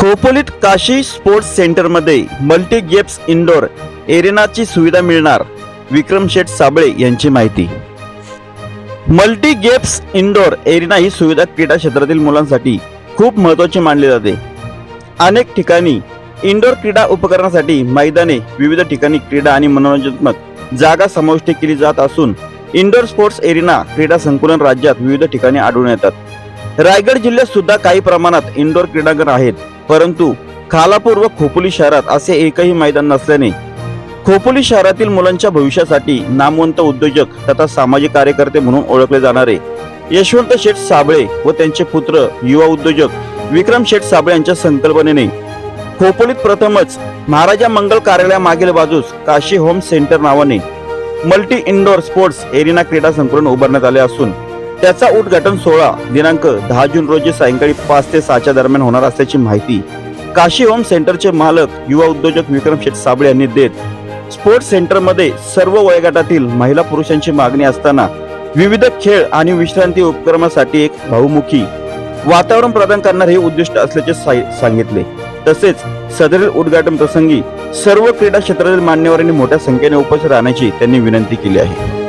खोपोलीत Kashi sports सेंटरमध्ये multi games indoor एरेनाची सुविधा मिळणार विक्रम शेठ साबळे यांची माहिती. मल्टी गेम्स इंडोर एरिना ही सुविधा क्रीडा क्षेत्रातील मुलांसाठी खूप महत्वाची मानली जाते. अनेक ठिकाणी इंडोर क्रीडा उपकरणासाठी मैदाने विविध ठिकाणी क्रीडा आणि मनोरंजनात्मक जागा समाविष्ट केली जात असून इंडोर स्पोर्ट्स एरिना क्रीडा संकुलन राज्यात विविध ठिकाणी आढळून येतात. रायगड जिल्ह्यात सुद्धा काही प्रमाणात इंडोर क्रीडांगण आहेत. परंतु खालापूर व खोपोली शहरात असे एकही मैदान नसल्याने खोपोली शहरातील मुलांच्या भविष्यासाठी नामवंत उद्योजक तथा सामाजिक कार्यकर्ते म्हणून ओळखले जाणारे यशवंत शेठ साबळे व त्यांचे पुत्र युवा उद्योजक विक्रम शेठ साबळे यांच्या संकल्पनेने खोपोलीत प्रथमच महाराजा मंगल कार्यालयामागील बाजूस काशी होम सेंटर नावाने मल्टी इंडोर स्पोर्ट्स एरिना क्रीडा संकुलन उभारण्यात आले असून त्याचा उद्घाटन सोहळा दिनांक दहा जून रोजी सायंकाळी पाच ते सहाच्या दरम्यान होणार असल्याची माहिती काशी होम सेंटरचे मालक युवा उद्योजक विक्रम शेठ साबळे यांनी देत. स्पोर्ट्स सेंटरमध्ये सर्व वयोगटातील महिला पुरुषांची मागणी असताना विविध खेळ आणि विश्रांती उपक्रमासाठी एक बहुमुखी वातावरण प्रदान करणारे हे उद्दिष्ट असल्याचे साई- सांगितले. तसेच सदरील उद्घाटन प्रसंगी सर्व क्रीडा क्षेत्रातील मान्यवरांनी मोठ्या संख्येने उपस्थित राहण्याची त्यांनी विनंती केली आहे.